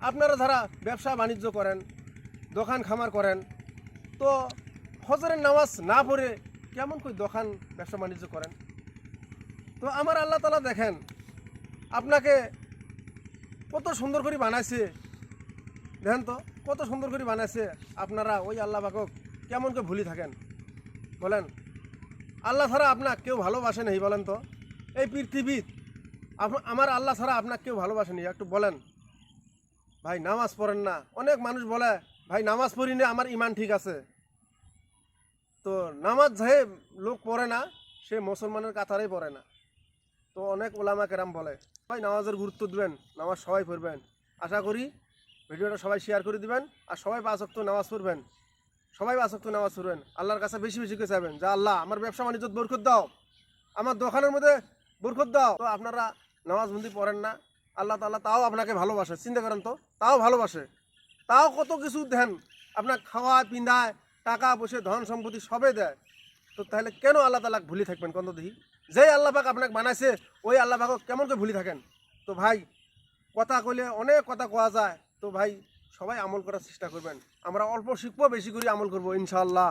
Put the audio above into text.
আপনারা যারা ব্যবসা বাণিজ্য করেন, দোকান খামার করেন, তো হজরের নামাজ না পড়ে কেমন করে দোকান ব্যবসা বাণিজ্য করেন? তো আমার আল্লাহ তালা দেখেন, আপনাকে কত সুন্দর করে বানাইছে। দেখেন তো, কত সুন্দর করে বানাইছে আপনারা ওই আল্লাহ বাকক কেমন করে ভুলি থাকেন। বলেন, আল্লাহ ছাড়া আপনার কেউ ভালোবাসে নেই বলেন তো? এই পৃথিবীত আপ- আমার আল্লাহ ছাড়া আপনার কেউ ভালোবাসেনি একটু বলেন ভাই, নামাজ পড়েন না। অনেক মানুষ বলে, ভাই, নামাজ পড়ি না, আমার ইমান ঠিক আছে। তো নামাজ যে লোক পড়ে না, সে মুসলমানের কাতারেই পড়ে না। তো অনেক ওলামা কেরাম বলে, ভাই, নামাজের গুরুত্ব দিবেন, নামাজ সবাই পড়বেন। আশা করি ভিডিওটা সবাই শেয়ার করে দিবেন, আর সবাই পাঁচ অক্ত নামাজ পড়বেন। সবাই পাঁচ অক্ত নামাজ পড়বেন। আল্লাহর কাছে বেশি বেশি করে চাইবেন, যে আল্লাহ, আমার ব্যবসা বাণিজ্য বরকত দাও, আমার দোকানের মধ্যে বরকত দাও। তো আপনারা নামাজ বন্দি পড়েন না আল্লাহ তাল্লাহ তাও আপনাকে ভালোবাসে। চিন্তা করেন তো, তাও ভালোবাসে। তাও কত কিছু দেন, আপনার খাওয়া পিন্ধায় টাকা পয়সা, ধন সম্পত্তি সবে দেয়। তো তাহলে কেন আল্লাহ তালাক ভুলি থাকবেন কত দেখি? যেই আল্লাহ পাক আপনাকে বানাইছে, ওই আল্লাহ পাকক কেমন করে ভুলি থাকেন? তো ভাই, কথা কইলে অনেক কথা কোয়া যায়। তো ভাই, সবাই আমল করার চেষ্টা করবেন। আমরা অল্প শিখব, বেশি করে আমল করব, ইনশাআল্লাহ।